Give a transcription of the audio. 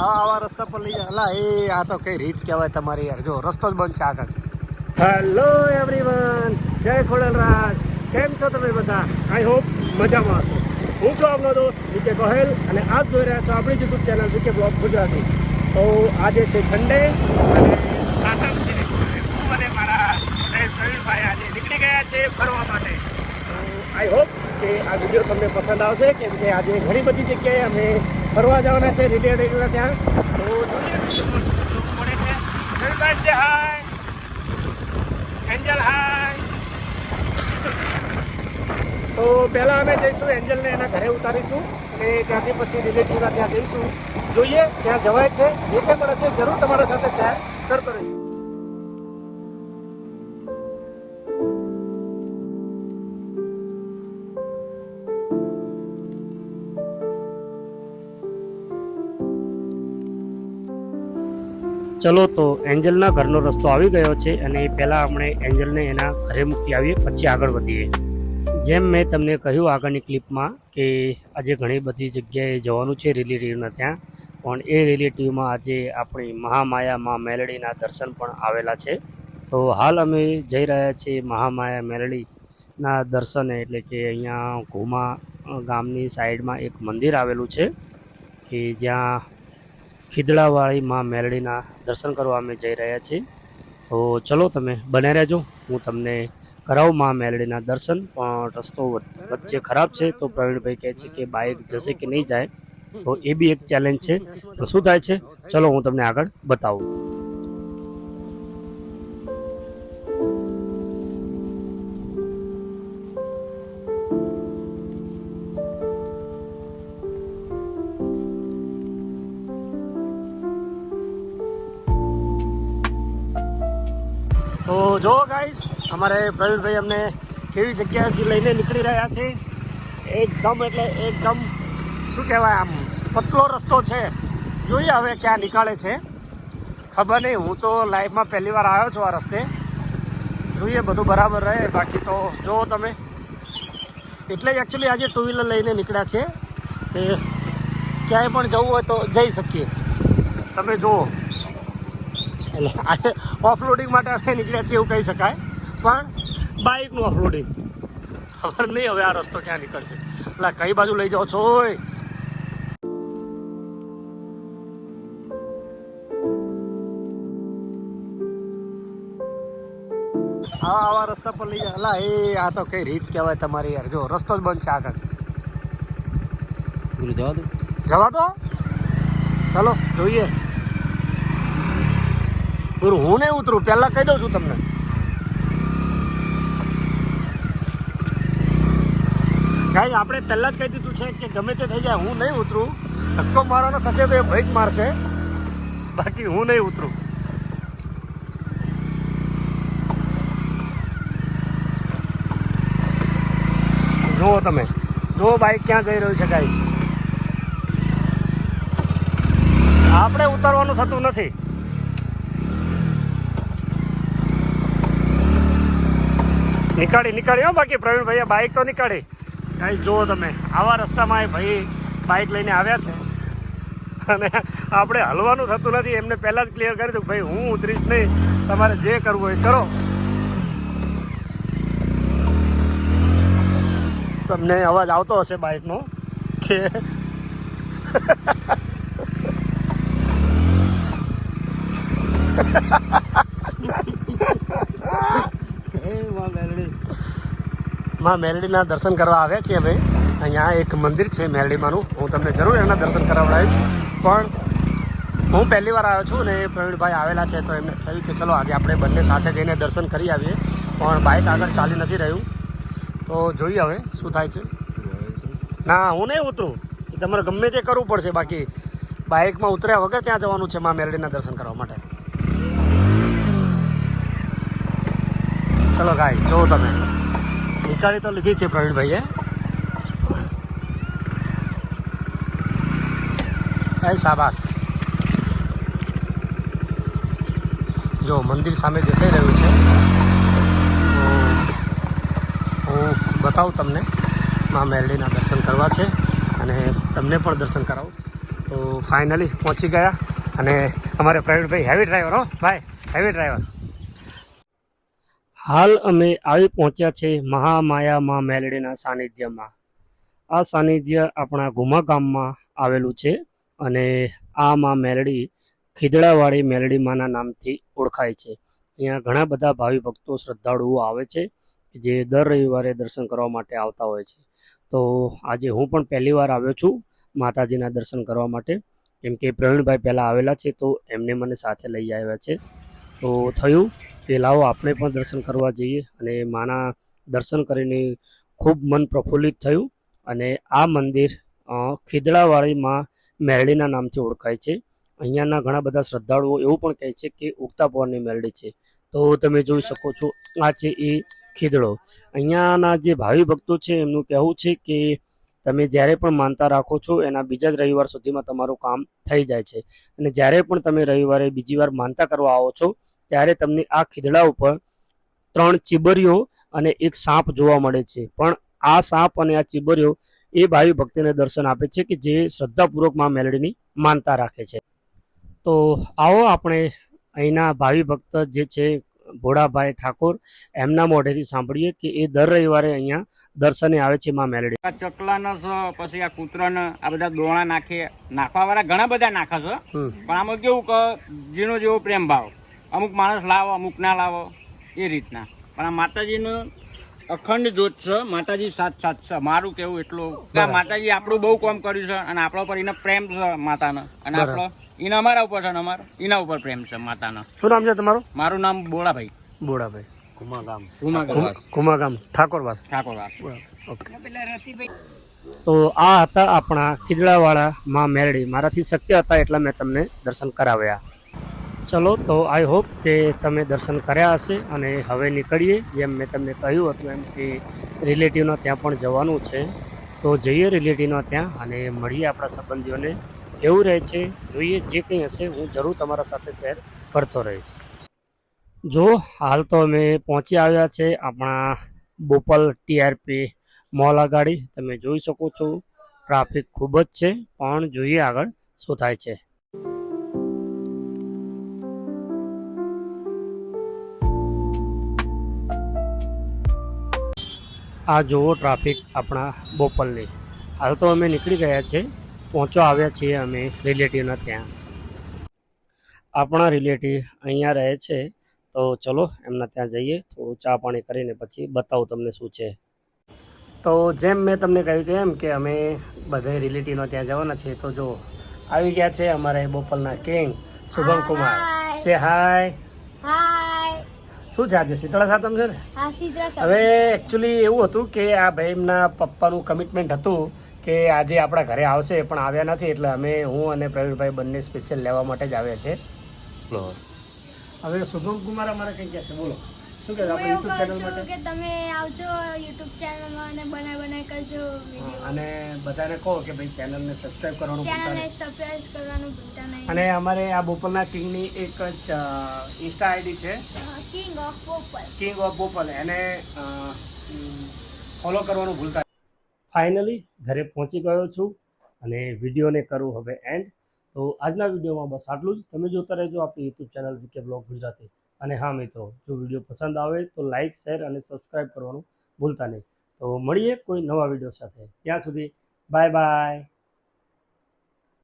આવા આવા રસ્તા પર લઈ જાય એ, આ તો કઈ રીત કહેવાય તમારી યાર. જો, રસ્તો જ બંધ છે આગળ. હેલો એવરીવન જય ખોડલરાજ. કેમ છો તમે બધા? આઈ હોપ મજામાં હશો. હું છું આપનો દોસ્ત વિકે ગોહેલ અને આપ જોઈ રહ્યા છો આપણી YouTube channel VK blog Gujarati. તો આજે છે સન્ડે અને સાતમ છે. હું અને મારા પ્રવીણભાઈ આજે નીકળી ગયા છે ફરવા માટે. આઈ હોપ કે આ વીડિયો તમને પસંદ આવશે, કેમ કે આજે ઘણી બધી જગ્યાએ અમે ફરવા જવાના છે રિલેટેડ ત્યાં તો જોવું મળે છે. પ્રવીણભાઈ છે હાય એન્જલ હાય તો પહેલાં અમે જઈશું એન્જલને એના ઘરે ઉતારીશું અને ત્યાંથી પછી રિલેટિવના ત્યાં જઈશું. જોઈએ, ત્યાં જવાય છે. જે કંઈ મળે છે, જરૂર તમારા સાથે શેર કરતો રહીશ. ચલો તો એન્જલના ઘરનો રસ્તો આવી ગયો છે અને પહેલાં આપણે એન્જલને એના ઘરે મૂકી આવીએ, પછી આગળ વધીએ. જેમ મેં તમને કહ્યું આગળની ક્લિપમાં કે આજે ઘણી બધી જગ્યાએ જવાનું છે રિલેટિવના ત્યાં, પણ એ રિલેટિવમાં આજે આપણી મહામાયા મા મેલડીના દર્શન પણ આવેલા છે. તો હાલ અમે જઈ રહ્યા છીએ મહામાયા મેલડીના દર્શને, એટલે કે અહીંયા ઘુમા ગામની સાઈડમાં એક મંદિર આવેલું છે, કે જ્યાં ખીદડાવાળી માં મેલડીના દર્શન કરવા અમે જઈ રહ્યા છીએ. તો ચલો તમે બને રહેજો. હું તમને કરાવું માં મેલડીના દર્શન, પણ રસ્તો વચ્ચે ખરાબ છે તો પ્રવીણભાઈ કહે છે કે બાઇક જશે કે નહીં જાય? તો એ બી એક ચેલેન્જ છે. તો શું થાય છે? ચલો હું તમને આગળ બતાવું. તો જો ગાઈસ અમારે પ્રવીણભાઈ અમને કેવી જગ્યાએથી લઈને નીકળી રહ્યા છે? એકદમ એટલે એકદમ, શું કહેવાય આમ, પતલો રસ્તો છે. જોઈએ હવે ક્યાં નીકળે છે. ખબર નહીં, હું તો લાઈફમાં પહેલી વાર આવ્યો છું આ રસ્તે. જોઈએ, બધું બરાબર રહે. બાકી તો જુઓ તમે, એટલે જ એકચ્યુઅલી આજે ટુ વ્હીલર લઈને નીકળ્યા છે. કે ક્યાંય પણ જવું હોય તો જઈ શકીએ. તમે જુઓ. એટલે ઓફરોડિંગ માટે અમે નીકળ્યા છીએ એવું કહી શકાય. પણ બાઇકનું ઓફલોડિંગ ખબર નહીં હવે આ રસ્તો ક્યાં નીકળશે. એટલે કઈ બાજુ લઈ જાઓ છો આવા આવા રસ્તા પર લઈ જાય અલા એ આ તો કઈ રીત કહેવાય તમારી યાર. જો રસ્તો જ બંધ છે આગળ. જવા દો. જવા દો. ચલો જોઈએ. પૂરું હું નહીં ઉતરું, પહેલાં કહી દઉં છું તમને. કાંઈ આપણે પહેલાં જ કહી દીધું છે કે ગમે તે થઈ જાય હું નહીં ઉતરું, ધક્કો મારવાનો થશે તો એ ભય જ મારશે. બાકી હું નહીં ઉતરું. જુઓ તમે, જુઓ બાઈક ક્યાં જઈ રહ્યું છે ગાઈ આપણે ઉતારવાનું થતું નથી. નીકાળી નીકાળી. હો બાકી પ્રવીણ ભાઈ બાઇક તો નીકાળી. કાંઈ જુઓ તમે, આવા રસ્તામાં એ ભાઈ બાઇક લઈને આવ્યા છે. અને આપણે હલવાનું થતું નથી, એમને પહેલાં જ ક્લિયર કરી દીધું ભાઈ, હું ઉતરીશ નહીં. તમારે જે કરવું હોય કરો. તમને અવાજ આવતો હશે બાઇકનો કે માં મેલડીના દર્શન કરવા આવ્યા છીએ અમે. અહીંયા એક મંદિર છે મેલડીમાંનું હું તમને જરૂર એના દર્શન કરાવડાવીશ. પણ હું પહેલી વાર આવ્યો છું ને પ્રવીણભાઈ આવેલા છે તો એમને થયું કે ચલો આજે આપણે બંને સાથે જઈને દર્શન કરી આવીએ. પણ બાઇક આગળ ચાલી નથી રહ્યું. તો જોઈએ હવે શું થાય છે. ના, હું નહીં ઉતરું. તમારે ગમે તે કરવું પડશે. બાકી બાઇકમાં ઉતર્યા વગર ત્યાં જવાનું છે મા મેરડીના દર્શન કરવા માટે. ચલો ગાઈ જો તમે. નીકાળી તો લીધી છે પ્રવીણભાઈએ. એ શાબાશ. જો, મંદિર સામે દેખાઈ રહ્યું છે. હું બતાવું તમને. મા મેરડીના દર્શન કરવા છે અને તમને પણ દર્શન કરાવું. તો ફાઇનલી પહોંચી ગયા અને અમારે પ્રવીણભાઈ હેવી ડ્રાઈવર હો. ભાઈ હેવી ડ્રાઈવર હાલ અમે આવી પહોંચ્યા છે મહામાયા માં મેલડીના સાનિધ્યમાં. આ સાનિધ્ય આપણા ગુમા ગામમાં આવેલું છે અને આ માં મેલડી ખીદડાવાળી મેલડી માના નામથી ઓળખાય છે. અહીંયા ઘણા બધા ભાવિ ભક્તો શ્રદ્ધાળુઓ આવે છે જે દર રવિવારે દર્શન કરવા માટે આવતા હોય છે. તો આજે હું પણ પહેલી વાર આવ્યો છું માતાજીના દર્શન કરવા માટે. કેમ કે પ્રવીણભાઈ પહેલાં આવેલા છે તો એમને મને સાથે લઈ આવ્યા છે. તો થયું કે લાવો આપણે પણ દર્શન કરવા જઈએ. અને માના દર્શન કરીને ખૂબ મન પ્રફુલ્લિત થયું. અને આ મંદિર ખીદડાવાળી માં મેરડીના નામથી ઓળખાય છે. અહીંયાના ઘણા બધા શ્રદ્ધાળુઓ એવું પણ કહે છે કે ઉગતા પવનની મેરડી છે. તો તમે જોઈ શકો છો, આ છે એ ખીદડો. અહીંયાના જે ભાવિ ભક્તો છે, એમનું કહેવું છે કે તમે જ્યારે પણ માનતા રાખો છો, એના બીજા જ રવિવાર સુધીમાં તમારું કામ થઈ જાય છે. અને જ્યારે પણ તમે રવિવારે બીજી વાર માનતા કરવા આવો છો ત્યારે તમને આ ખીદડા ઉપર ત્રણ ચીબરીઓ અને એક સાપ જોવા મળે છે. પણ આ સાપ અને આ ચીબરીઓ એ ભાવિ ભક્તિને દર્શન આપે છે કે જે શ્રદ્ધાપૂર્વકમાં મેલડીની માનતા રાખે છે. તો આવો આપણે અહીંના ભાવિ ભક્ત જે છે ભોળાભાઈ ઠાકોર એમના મોઢેથી સાંભળીએ કે એ દર રવિવારે અહીંયા દર્શને આવે છે માં મેલડી. આ ચકલાના છે પછી આ કૂતરાના આ બધા દોણા નાખે નાખવાવાળા ઘણા બધા નાખે છે. પણ આમાં કેવું કે જેનો જેવો પ્રેમ ભાવ. અમુક માણસ લાવો અમુક ના લાવો એ રીતના. પણ આ માતાજીનું અખંડ જોત છે માતાજી સાથ સાથ છે. મારું કેવું એટલું. કે માતાજી આપણું બહુ કામ કર્યું છે અને આપણા ઉપર એને પ્રેમ છે માતાનો. અને. આપણો એના અમારા ઉપર છે ને અમારો એના ઉપર પ્રેમ છે માતાનો. શું નામ છે તમારું? મારું નામ બોળાભાઈ. બોળાભાઈ. કુમા ગામ ગુમા કુમા ગામ ઠાકોરવાસ. ઠાકોરવાસ ઓકે. તો આ હતા આપણા ખીદડાવાળા માં મેરડી. મારાથી શક્ય હતા એટલે મેં તમને દર્શન કરાવ્યા. ચલો, તો આઈ હોપ કે તમે દર્શન કર્યા હશે અને હવે નીકળીએ. જેમ મેં તમને કહ્યું હતું એમ કે રિલેટિવના ત્યાં પણ જવાનું છે. તો જઈએ રિલેટિવના ત્યાં અને મળીએ આપણા સંબંધીઓને. કેવું રહે છે. જોઈએ જે કંઈ હશે, હું જરૂર તમારા સાથે શેર કરતો રહીશ. જો, હાલ તો અમે પહોંચી આવ્યા છે આપણા બોપલ ટીઆરપી મોલ આગાડી. તમે જોઈ શકો છો, ટ્રાફિક ખૂબ જ છે, પણ જોઈએ આગળ શું થાય છે. આ જુઓ ટ્રાફિક આપણા બોપલની. હાલ તો અમે નીકળી ગયા છે પહોંચવા આવ્યા છીએ અમે રિલેટિવના ત્યાં. આપણા રિલેટિવ અહીંયા રહે છે. તો ચલો એમના ત્યાં જઈએ. થોડું ચા પાણી કરીને પછી બતાવું તમને શું છે. તો જેમ મેં તમને કહ્યું છે એમ કે અમે બધા રિલેટિવનો ત્યાં જવાના છીએ. તો જો આવી ગયા છે અમારે બોપલના કિંગ શુભમ કુમાર. સે હાય હાય શું છે આજે? શીતળા સાતમ છે ને? હવે એકચ્યુઅલી એવું હતું કે આ ભાઈ એમના પપ્પાનું કમિટમેન્ટ હતું કે આજે આપણા ઘરે આવશે પણ આવ્યા નથી એટલે અમે હું અને પ્રવીણભાઈ બંને સ્પેશિયલ લેવા માટે જ આવ્યા છે હવે શુભમ કુમાર અમારે કંઈ કહેશે? બોલો. શું કહે આપણે યુટ્યુબ ચેનલ માટે? કે તમે આવજો યુટ્યુબ ચેનલમાં અને બનાય બનાય કરજો વીડિયો અને બધાને કહો કે ભાઈ ચેનલને સબસ્ક્રાઇબ કરવાનું ભૂલતા ચેનલને સબસ્ક્રાઇબ કરવાનું ભૂલતા નહીં. અને અમારે આ બોપલના કિંગની એક જ ઇન્સ્ટા આઈડી છે. King of Bopal king of Bopal એને ફોલો કરવાનું ભૂલતા ફાઇનલી ઘરે પહોંચી ગયો છું અને વિડીયોને કરું હવે એન્ડ તો આજના વિડીયોમાં બસ આટલું જ. તમે જોતા રહેજો આપણી YouTube channel VK blog Gujarati. અને હા મિત્રો, જો વીડિયો પસંદ આવે તો લાઇક શેર અને સબસ્ક્રાઈબ કરવાનું ભૂલતા નહીં. તો મળીએ કોઈ નવા વીડિયો સાથે. ત્યાં સુધી બાય બાય